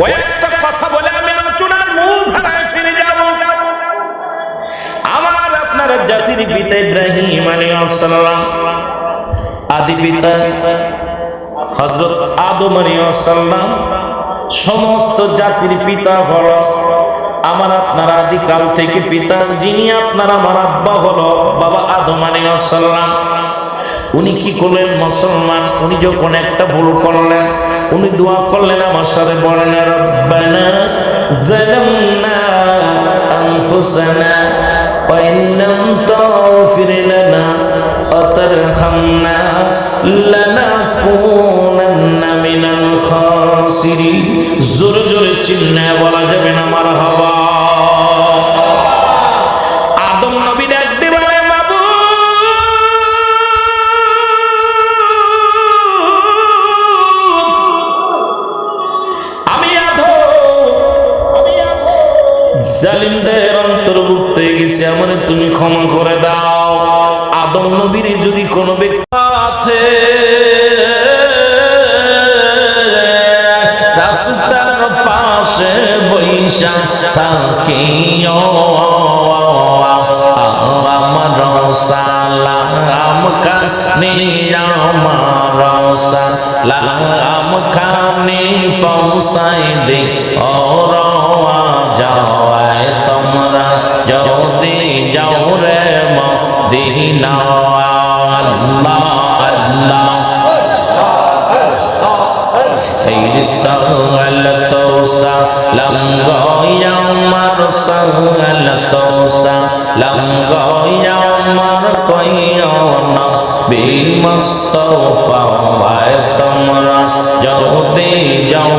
একটা কথা বলে আমি আলোচনার মূল ধারায় ফিরে যাব। আমার আপনার জাতির পিতা ইব্রাহিম আলাইহিস সালাম, আদি পিতা হযরত আদম আলাইহিস সালাম, সমস্ত জাতির পিতা হলো আমার আপনার আদিকাল থেকে পিতা, যিনি আপনার আমার আব্বা হলো বাবা আদম আলাইহিস সালাম। উনি কি করলেন মুসলমান? উনি যখন একটা ভুল করলেন, উনি দোয়া করলেন আমার সাথে, বলেন রব্বানা জোরে জোরে চিল্লায় বলা যাবে না, মারহাবা। কোনো ব্যক্তি রাস্তার পাশে বৈশা থাকি আমার সালাম কানে, আমার সালাম কানে, পৌঁছাই দে ওর যাওয়ায় তোমরা যদি যাও রে মদিনা আল্লাহ আল্লাহ خير سهلة سلام غايا مر سهلة سلام غايا مر কইনা বিমস্তফা ভাই তোমরা যদি যাও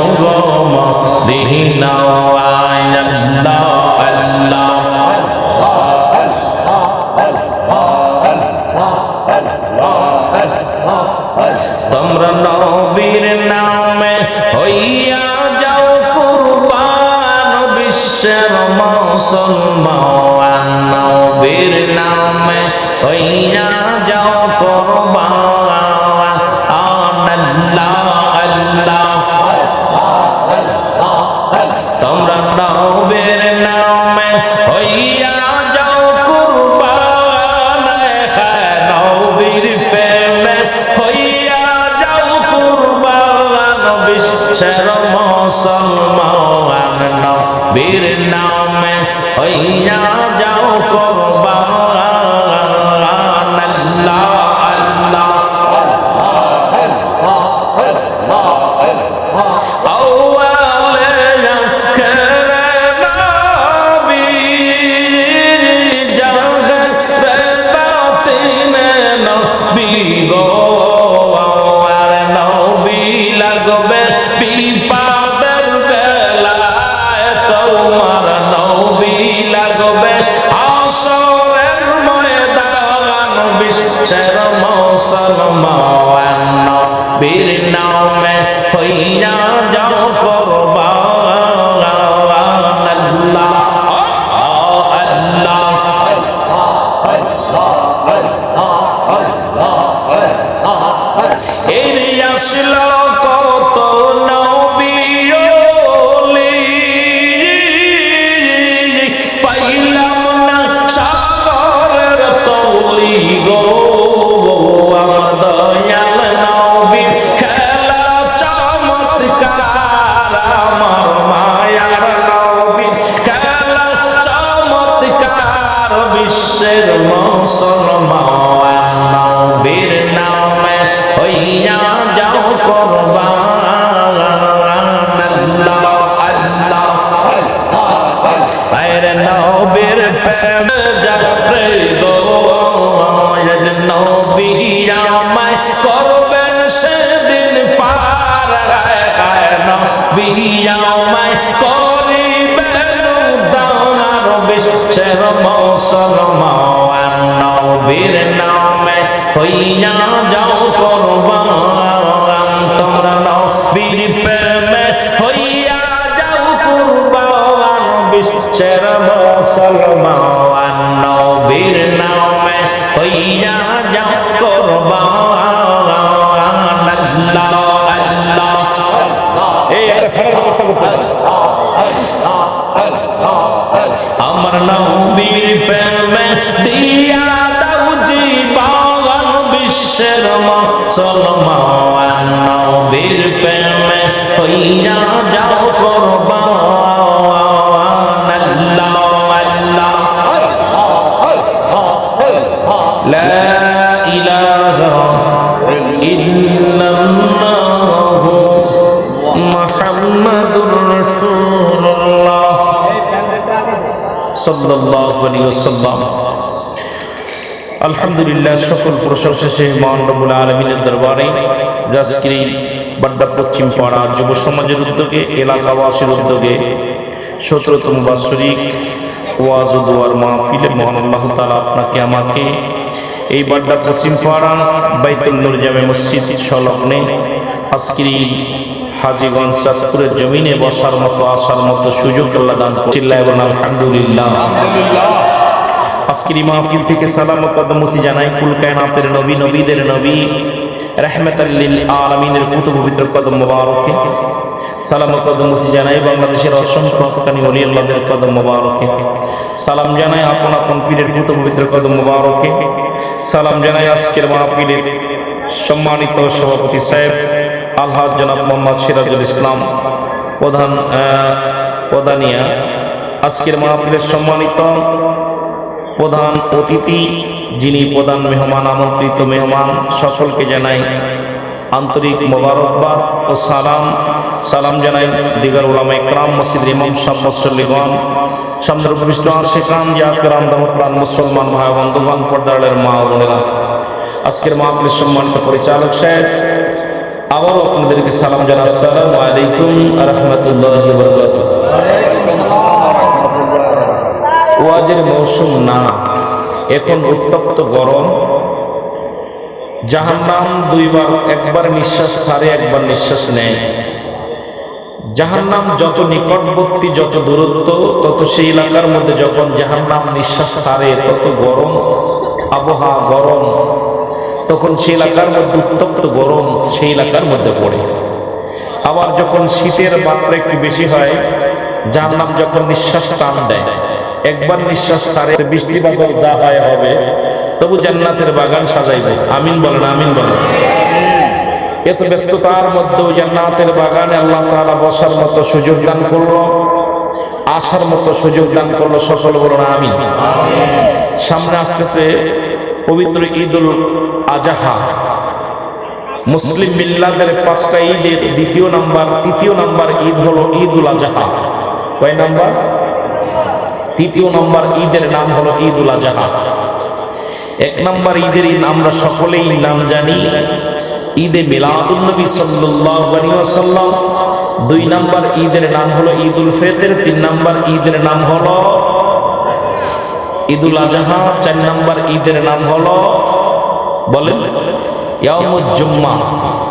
নামে। হইয়া যাও আল্লাহ মুসলমান নবীর নামে হইয়া যাও কুরবান। আল্লাহ আল্লাহ এই ছাড়ার ব্যবস্থা করতে আমার নবীর প্রেমে দিয়া দাও জীবন বিশ্বের মুসলমান নবীর প্রেমে হইয়া যাও কুরবান। আলহামদুলিল্লাহ সকল প্রশংসা সে মহান রবুল আলমিনের দরবারে জাসকিরি বাড্ডা পশ্চিম পাড়া যুব সমাজের উদ্যোগে এলাকাবাসীর উদ্যোগে সতেরোতম বাৎসরিক ওয়াজ ও দোয়ার মাহফিলে মহান আল্লাহ তালা আপনাকে আমাকে এই বাড্ডা পশ্চিম পাড়া বাইতুল্লুর জামে মসজিদ সংলগ্নে। আজকের হাজিগঞ্জ চাঁদপুরের জমিনে বসার মতো, আসার মতো সুযোগ আল্লাহ দান চিল্লা এবং আলহামদুলিল্লাহ। আজকের মাহফিল থেকে সালাম মুচি জানাই কুলকায়নাতের নবী, নবীদের নবী। সম্মানিত সভাপতি সাহেব আলহাজ জনাব মোহাম্মদ সিরাজুল ইসলাম প্রধান প্রধানিয়া। আজকের মাহফিলের সম্মানিত প্রধান অতিথি যিনি প্রধান মেহমান, আমন্ত্রিত মেহমান, সকলকে জানাই আন্তরিক মোবারকবাদ ও সালাম। সালাম জানাই দিগার উলামা ইকরাম মসজিদ ইমাম সাহ মুসল্লিগণ, সামনের উপবিষ্ট আশেখান জাকিরাম দামপ্রাণ মুসলমান ভাই বন্ধুগণ পর্দারের মা বোনেরা। আজকের মাহফিলের সম্মানিত পরিচালক সাহেব, আবারও আপনাদেরকে সালাম জানা আসসালামু আলাইকুম রহমতুল্লাহ বরকাতুহ। ওয়াজের মৌসুম না। এখন উত্তপ্ত গরম। জাহান্নাম দুইবার, একবার নিঃশ্বাস ছাড়ে, একবার নিঃশ্বাস নেয়। জাহান্নাম যত নিকটবর্তী, যত দূরত্ব, তত সেই এলাকার মধ্যে যখন জাহান্নাম নিঃশ্বাস ছাড়ে, তত গরম, আবহাওয়া গরম। তখন সেই এলাকার মধ্যে উত্তপ্ত গরম, সেই এলাকার মধ্যে পড়ে। আবার যখন শীতের মাত্রা একটু বেশি হয়, জাহান্নাম যখন নিঃশ্বাস টান দেয়। একবার নিঃশ্বাস ছাড়ে বৃষ্টি বাদল যা হয় হবে, তবু জান্নাতের বাগান সাজাইবে আমিন বলেন আমিন বলেন। এত ব্যস্ততার মধ্যেও জান্নাতের বাগানে আল্লাহ তাআলা বসার মতো সুযোগ দান করল, আসার মতো সুযোগ দান করল, সকল বলুন, আমিন। সামনে আসতেছে পবিত্র ঈদুল আজাহা। মুসলিম মিল্লাদের পাঁচটা ঈদের দ্বিতীয় নাম্বার, তৃতীয় নাম্বার ঈদ হলো ঈদুল আজহা। কয় নাম্বার? তৃতীয় নম্বর ঈদের নাম হলো ঈদ উল আজহা। এক নম্বর ঈদের ঈদ আমরা সকলেই নাম জানি। ঈদে মিলাদুল নবী সাল্লাল্লাহু আলাইহি ওয়াসাল্লাম। দুই নম্বর ঈদের নাম হলো ঈদ উল ফিতর, তিন নম্বর ঈদের নাম হলো ঈদুল আজহা, চার নম্বর ঈদের নাম হলো বলেন ইয়ামুল জুম্মা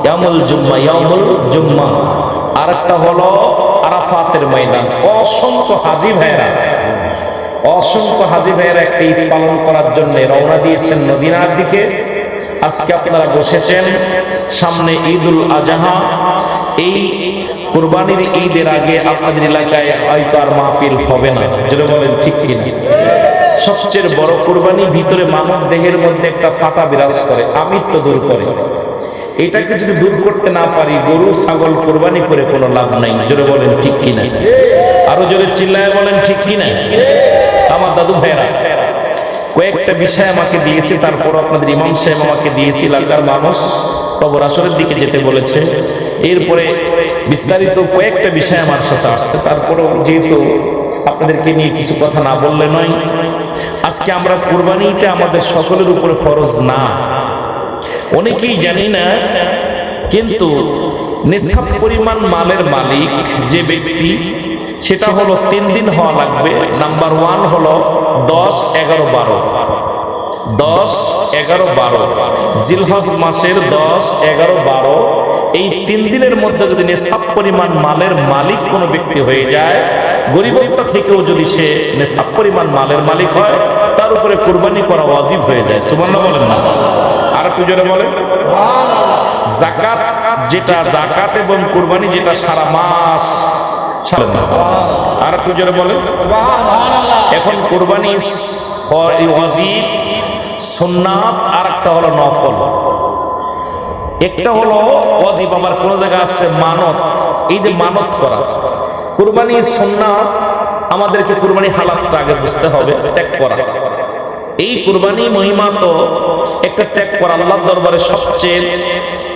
ইয়ামুল জুম্মা ইয়ামুল জুম্মা। আরেকটা হলো আরাফাতের ময়দান। অসংখ্য হাজি ভাইরা অসংখ্য হাজি ভাইয়ের একটা ঈদ পালন করার জন্য রওনা দিয়েছেন মদিনার দিকে। আজকে আপনারা বসেছেন সামনে ঈদুল আজহা। এই কুরবানির ঈদের আগে আপনাদের এলাকায় হয়তো আর মাহফিল হবে না। যেটা বলেন, ঠিক কিনা সবচেয়ে বড় কুরবানি ভিতরে মানব দেহের মধ্যে একটা ফাটা বিরাজ করে, আমিত্ব দূর করে। এটাকে যদি দূর করতে না পারি, গরু, ছাগল কোরবানি করে কোনো লাভ নাই। জোরে বলেন, ঠিক কিনা আরও জোরে চিল্লায় বলেন, ঠিক কিনা আমার দাদু ভাইরা কয়েকটা বিষয় আমাকে দিয়েছে তারপর আপনাদের ইমাম সাহেব আমাকে দিয়েছে, এলাকার মানুষ কবর আসরের দিকে যেতে বলেছে। এরপরে বিস্তারিত কয়েকটা বিষয় আমার সাথে আসছে, তারপরেও যেহেতু আপনাদেরকে নিয়ে কিছু কথা না বললে নয়, আজকে আমরা কোরবানিটা আমাদের সকলের উপরে ফরজ না। অনেকেই জানি না, কিন্তু নিঃসাব পরিমাণ মালের মালিক যে ব্যক্তি সেটা হলো তিন দিন হওয়া লাগবে। নাম্বার ওয়ান হলো দশ এগারো বারো। দশ এগারো বারো। জিলহজ মাসের দশ এগারো বারো। এই তিন দিনের মধ্যে যদি নেশাব পরিমাণ মালের মালিক কোনো ব্যক্তি হয়ে যায় গরিবত্তা থেকেও যদি সে নেশাব পরিমাণ মালের মালিক হয় তার উপরে কোরবানি করা ওয়াজিব হয়ে যায়। সুবর্ণ বলেন না? আর একটু জোরে বলেন। জাকাত যেটা জাকাত এবং কুরবানি যেটা সারা মাস। আর একটু জোরে বলেন। এখন কোরবানি ওয়াজিব, সুন্নাত, আর একটা হলো নফল। একটা হলো অজিব আবার কোন জায়গায় আছে মানত। এই যে মানত করা, কুরবানি সুন্নাত, আমাদেরকে কুরবানি হালাতটা আগে বুঝতে হবে, ত্যাগ করা। এই কুরবানি মহিমা তো একটা ত্যাগ করা আল্লাহর দরবারে সবচেয়ে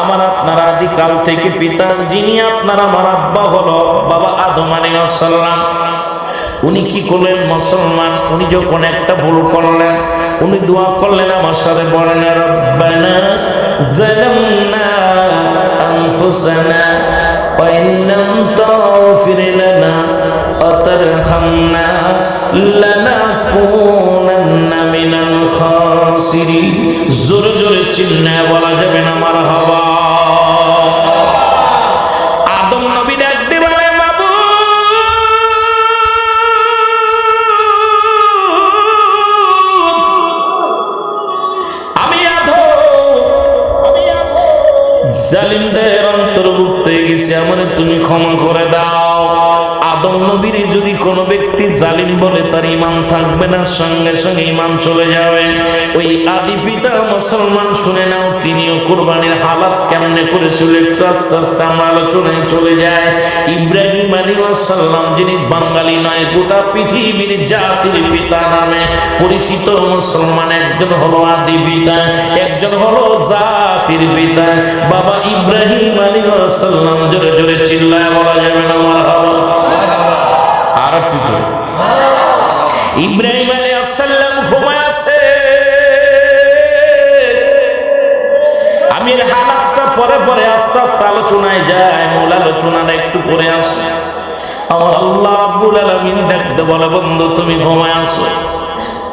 আমার আপনার আদিকাল থেকে পিতা, যিনি আপনার আমার আব্বা হলো, বাবা আদম আলাইহিস উনি কি করলেন মুসলমান? উনি যখন একটা ভুল করলেন, উনি দোয়া করলেন আমার সাথে, বলেন জোরে জোরে চিল্লায় বলা যাবে না, মারহাবা। কোনো ব্যক্তি জালিম বলে তার ইমান থাকবে না, সঙ্গে সঙ্গে ইমান চলে যাবে। ওই আদি পিতা মুসলমান, শুনে নাও, তিনিও কোরবানির হালাত কেমনে করেছিল একটু আস্তে আস্তে আমরা আলোচনায় চলে যায়। ইব্রাহিম আলী সাল্লাম যিনি বাঙালি নয়, গোটা পৃথিবীর জাতির পিতা নামে পরিচিত মুসলমান, একজন হলো আদি পিতা, একজন হলো জাতির পিতা। বাবা ইব্রাহিম আলী সাল্লাম জোরে জোরে চিল্লায় বলা যাবে না, মারহাবা। আর একটু করে ইব্রাহিম আলী আসাল্লাম ঘুমায় আছে। আমির হালাতটা পরে পরে আস্তে আস্তে আলোচনায় যায়, মূল আলোচনাটা একটু পরে আসে। আমার আল্লাহ আব্বুল আলমিন ডাকতে বলে, বন্ধু, তুমি ঘুমায় আসো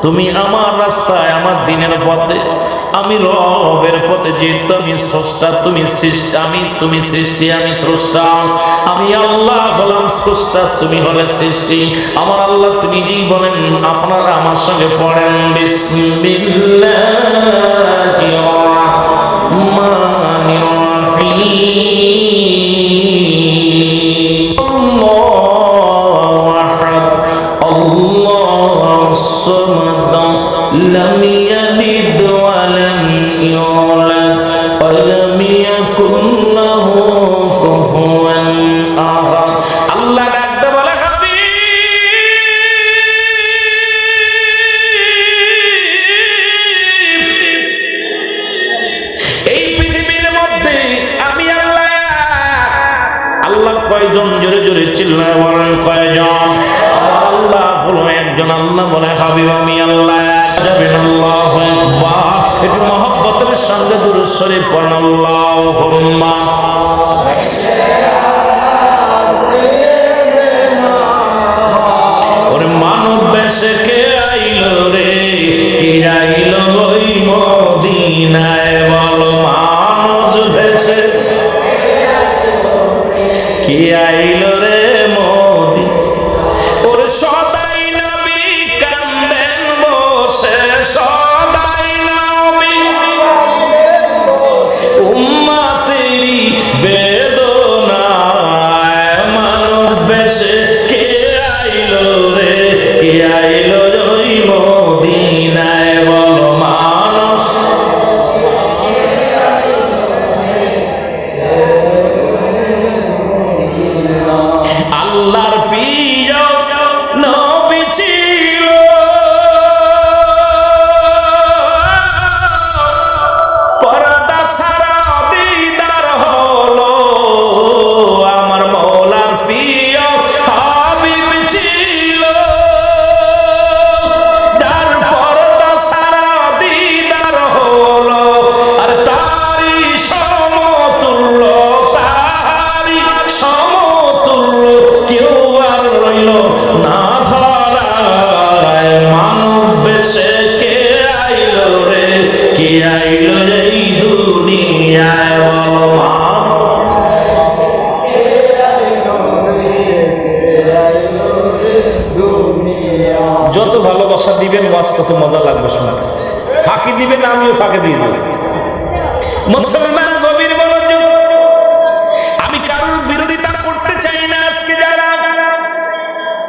তুমি আমার রাস্তায় আমার দিনের পথে আমি রবের পথে যেহেতু আমি স্রষ্টা তুমি সৃষ্টি আমি তুমি সৃষ্টি আমি স্রষ্টা। আমি আল্লাহ হলাম স্রষ্টা তুমি হলে সৃষ্টি। আমার আল্লাহ তুমি যেই বলেন আপনারা আমার সঙ্গে পড়েন। বিসমিল্লাহির আল্লাহ কয়জন জোরে জোরে চিল্লায় বলেন কয়জন আল্লাহ হলো একজন আল্লাহ বলে, হাবিব আমি আল্লাহ যাবেন আল্লাহ একটু মহব্বতের সঙ্গে দুরুদ শরীফ পড়েন, আল্লাহুম্মা। ওরে মানব রে? কে আইলো ওই মদিনায়, বলো মানুষ আইলো রে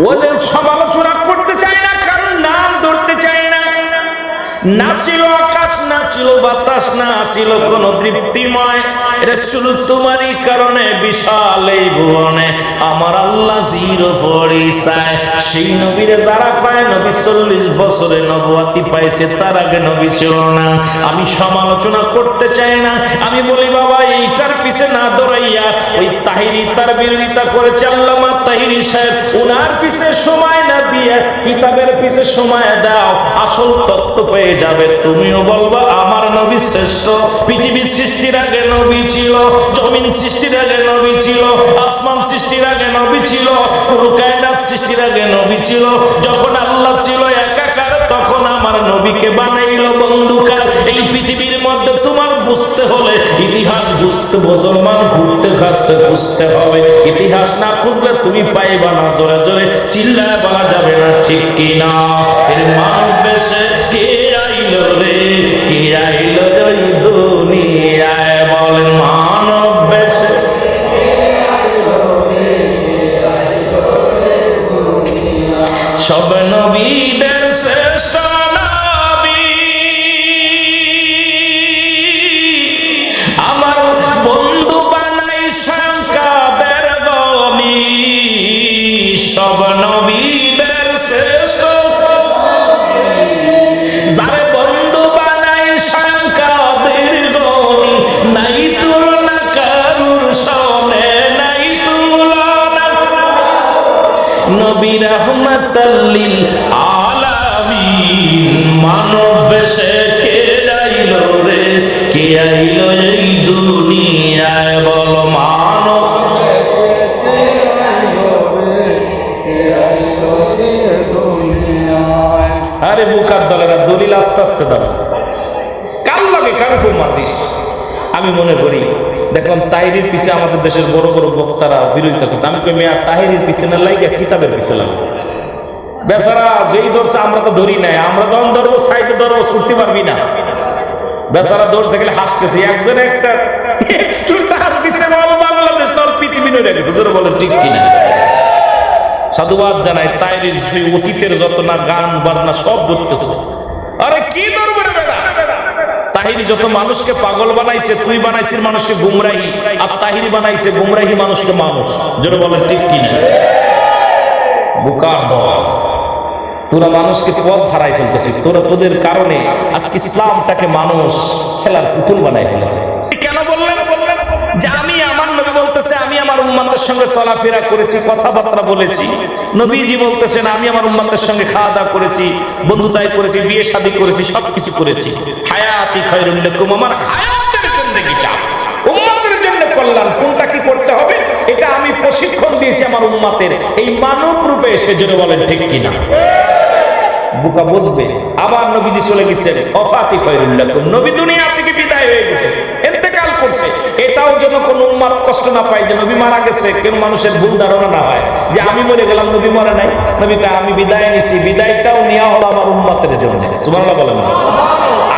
ওদের সমালোচনা করতে চায় না কারণ নাম ধরতে চায় না। নাসির না ছিল, বাতাস না ছিল, কোন তৃপ্তিময় তোমারই কারণে, বিশাল এই ভুবনে। আমার আল্লাহ জিরো পরিচায়। সেই দ্বারা পায় নবী চল্লিশ বছরে পাইছে, তার আগে নবী ছিল না। আমি সমালোচনা করতে চাই না। আমি বলি, বাবা, এইটার পিছে না দৌড়াইয়া ওই তাহিরি তার বিরোধিতা করেছে আল্লামা তাহিরি সাহেব। ওনার পিছে সময় না দিয়ে কিতাবের পিছে সময় দাও। আসল তত্ত্ব পেয়ে যাবে। তুমিও আমার নবী শ্রেষ্ঠ। পৃথিবীর সৃষ্টির আগে নবী ছিল, জমিন সৃষ্টির আগে নবী ছিল, আসমান সৃষ্টির আগে নবী ছিল কায়নাত সৃষ্টির আগে নবী ছিল। যখন নবীকে বানাইল বন্ধুকার। এই পৃথিবীর মধ্যে তোমার বুঝতে হলে ইতিহাস বুঝতে মুসলমান ঘুরতে ঘাটতে বুঝতে হবে। ইতিহাস না খুঁজলে তুমি পাইবা না, জোরে জোরে চিল্লায় বলা যাবে না, ঠিক কি না? এর বেশে কে আইল রে? কে আইল ওই দুনিয়ায় বলেন মানব সব নবীদের নবী রহমতাল্লিল আলামিন। মানব বেশে কে আইল রে, কে আইল এই দুনিয়ায় বল মানব? আরে বুকার দলেরা, দলিল আস্তে আমি মনে করি দেখলাম তাহিরির পিছে আমাদের দেশের বড় বড় বক্তারা বিরোধিতা করতে। আমি মেয়া, তাহিরির না, লাইগা কিতাবের পিছে লাগবে বেচারা যেই ধরছে, আমরা তো ধরি নাই। আমরা যখন ধরবো সাইডে ধরবো ছুটতে পারবি না। বেচারা ধরছে গেলে হাসতেছে। একজন একটা, একটু টাচ দিচ্ছে বাংলাদেশ তোর পৃথিবী নড়ে ঠিক কিনা? সাধুবাদ জানাই তাইরির সেই অতীতের যত না গান, বাজনা, সব বুঝতেছে আরে কি ধরবে তাহিরি যত মানুষকে পাগল বানাইছে, তুই বানাইছিস মানুষকে গুমরাহি, আর তাহিরি বানাইছে গুমরাহি মানুষকে মানুষ। যেটা বলেন, ঠিক কিনা বুকার দল। তোরা মানুষকে পথ হারাই ফেলতেছিস। তোরা তোদের কারণে আজকে ইসলামটাকে মানুষ খেলার পুতুল বানাই ফেলেছে। কেন বললেন? যে আমি বলতেছে, আমি আমার উম্মাতের সঙ্গে চলাফেরা করেছি, কথাবার্তা বলেছি। নবীজি বলতেছেন, আমি আমার উম্মাতের সঙ্গে খাওয়া দাওয়া করেছি বন্ধুতাই করেছি, বিয়ে শাদী করেছি, সবকিছু করেছি। হায়াতি খৈরুল লেকুম, আমার হায়াতের জন্য কল্যাণ কোনটা কি করতে হবে? এটা আমি প্রশিক্ষণ দিয়েছি আমার উম্মাতের। এই মানব রূপে এসে জন্য বলেন, ঠিক কিনা? বুকা বুঝবে। আবার নবীজি চলে গেছেন, অফাতি খৈরুল্লাহ নবী দুনিয়া থেকে বিদায় হয়ে গেছে। করছে। এটাও যেন কোন উম্মাদ কষ্ট না পায় যে নবী মারা গেছে কেন মানুষের ভুল ধারণা না হয়? যে আমি মরে গেলাম নবী মরে নাই। নবী কয়, আমি বিদায় নিছি। বিদায়টাও নেওয়া হলো আমার উম্মাতের জন্য। সুবহানাল্লাহ বলেন না।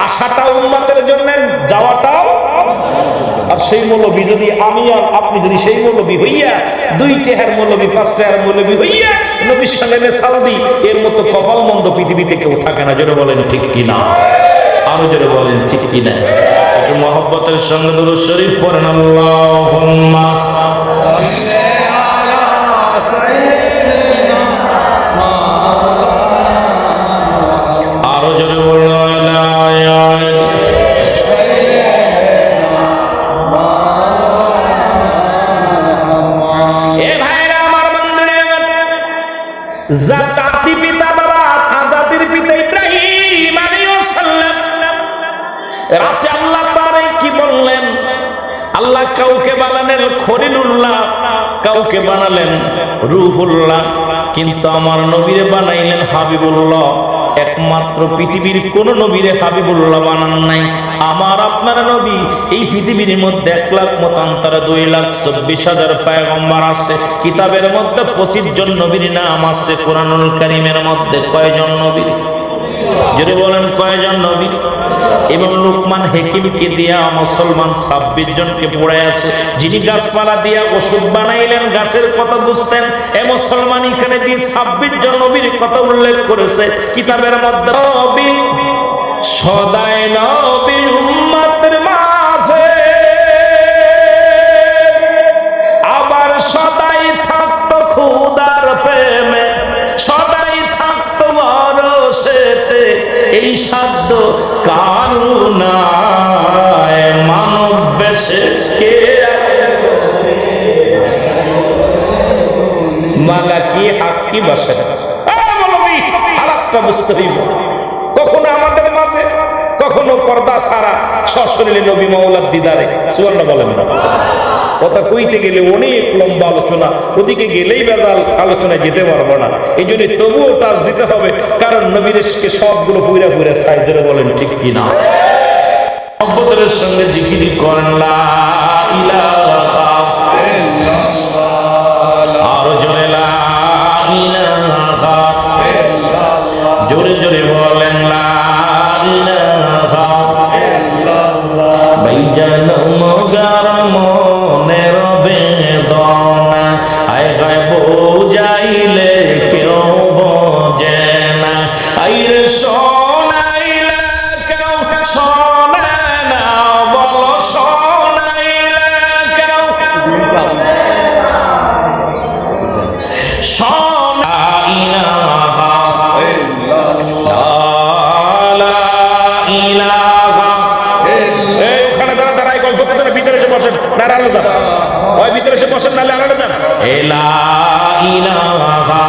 আশাটাও উম্মাতের জন্য যাওয়াটাও আর সেই মৌলবী যদি আমি আর আপনি যদি সেই মৌলবী হইয়া দুই টেহার মৌলবী পাঁচ টেহার মৌলবী হইয়া নবী সালেমে সাউদি এর মতো কপাল মন্দ পৃথিবীতে কেউ থাকে না। যেন বলেন ঠিক কিনা আরও যেন বলেন ঠিক কিনা একটু মহব্বতের সঙ্গে দুরূদ শরীফ পড়েন আল্লাহুম্মা। আরও জোরে রাতে আল্লাহ তারে কি বললেন? আল্লাহ কাউকে বানালেন খলিলুল্লাহ, কাউকে বানালেন রুহুল্লাহ। কিন্তু আমার নবীরে বানাইলেন হাবিবুল্লাহ। একমাত্র পৃথিবীর কোন নবীরে হাবিবুল্লাহ বানান নাই। আমার আপনার নবী, এই পৃথিবীর মধ্যে এক লাখ মতান্তরে, দুই লাখ চব্বিশ হাজার পায়গম্বার আছে। কিতাবের মধ্যে পঁচিশ জন নবীর নাম আছে, কোরআনুল কারিমের মধ্যে কয়জন নবীর? যদি বলেন কয়জন নবী এবং লোকমান হেকিমকে দিয়া মুসলমান ছাব্বিশ জনকে পড়ে আছে। যিনি গাছপালা দিয়া ওষুধ বানাইলেন, গাছের কথা বুঝতেন, এ মুসলমান এখানে দিয়ে ছাব্বিশ জন নবীর কথা উল্লেখ করেছে, কিতাবের মধ্যে নবী সদাই নবী উম্মতের মাঝে। আবার সদাই থাকতো খুদার প্রেমে, সদাই থাকতো মরশেতে এই সাধ্য কারুনায় মানব বেশে কে? মালা কি হাক্কি কখনো আমাদের মাঝে, কখনো পর্দা সশরীরে নবী দিদারে। বলেন না। কথা কইতে গেলে অনেক লম্বা আলোচনা, ওদিকে গেলেই আলোচনায় যেতে পারব না। এই তবুও দিতে হবে, কারণ নবীরেশকে সবগুলো পুরা পুরা সাইজরে বলেন, ঠিক কিনা? মহব্বতের সঙ্গে জিকিরি করেন লা ইলাহা বসেন না আড়ালে যান ওই ভিতরে এসে বসেন নাহলে আড়ালে যান। এলা ইলাহা।